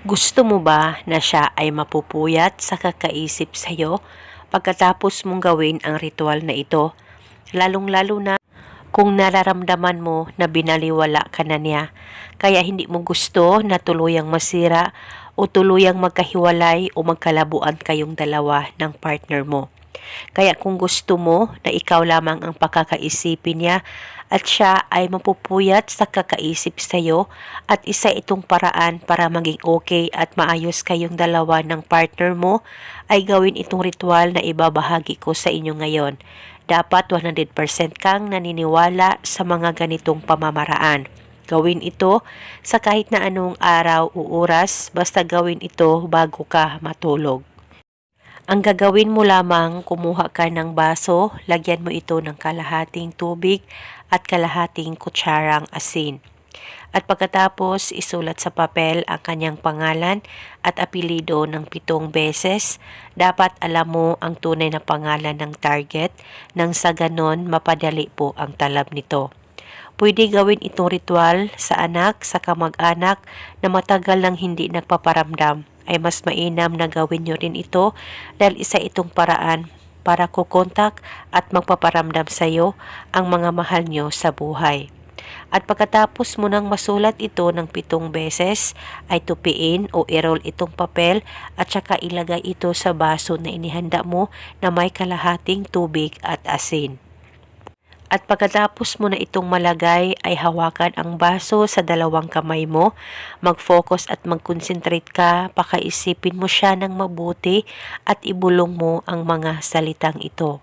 Gusto mo ba na siya ay mapupuyat sa kakaisip sa'yo pagkatapos mong gawin ang ritual na ito? Lalong-lalo na kung nararamdaman mo na binaliwala ka na niya, kaya hindi mo gusto na tuluyang masira o tuluyang magkahiwalay o magkalabuan kayong dalawa ng partner mo. Kaya kung gusto mo na ikaw lamang ang pakakaisipin niya at siya ay mapupuyat sa kakaisip sa iyo at isa itong paraan para maging okay at maayos kayong dalawa ng partner mo ay gawin itong ritual na ibabahagi ko sa inyo ngayon. Dapat 100% kang naniniwala sa mga ganitong pamamaraan. Gawin ito sa kahit na anong araw o oras, basta gawin ito bago ka matulog. Ang gagawin mo lamang, kumuha ka ng baso, lagyan mo ito ng kalahating tubig at kalahating kutsarang asin. At pagkatapos, isulat sa papel ang kanyang pangalan at apelido ng pitong beses. Dapat alam mo ang tunay na pangalan ng target nang sa ganon mapadali po ang talab nito. Pwede gawin itong ritual sa anak, sa kamag-anak na matagal nang hindi nagpaparamdam ay mas mainam na gawin nyo rin ito dahil isa itong paraan para kukontak at magpaparamdam sa iyo ang mga mahal nyo sa buhay. At pagkatapos mo nang masulat ito ng pitong beses, ay tupiin o i-roll itong papel at saka ilagay ito sa baso na inihanda mo na may kalahating tubig at asin. At pagkatapos mo na itong malagay ay hawakan ang baso sa dalawang kamay mo, mag-focus at mag-concentrate ka, pakaisipin mo siya ng mabuti at ibulong mo ang mga salitang ito.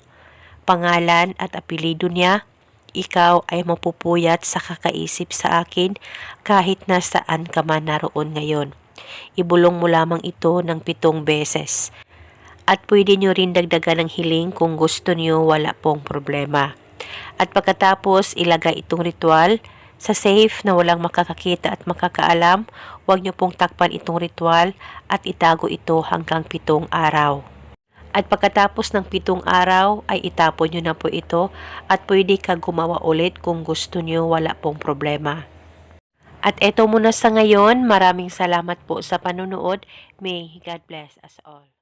Pangalan at apelido niya, ikaw ay mapupuyat sa kakaisip sa akin kahit nasaan ka man naroon ngayon. Ibulong mo lamang ito ng pitong beses. At pwede nyo rin dagdagan ng hiling kung gusto nyo wala pong problema. At pagkatapos ilagay itong ritual sa safe na walang makakakita at makakaalam, huwag niyo pong takpan itong ritual at itago ito hanggang pitong araw. At pagkatapos ng pitong araw ay itapon nyo na po ito at pwede ka gumawa ulit kung gusto nyo wala pong problema. At eto muna sa ngayon, maraming salamat po sa panunood. May God bless us all.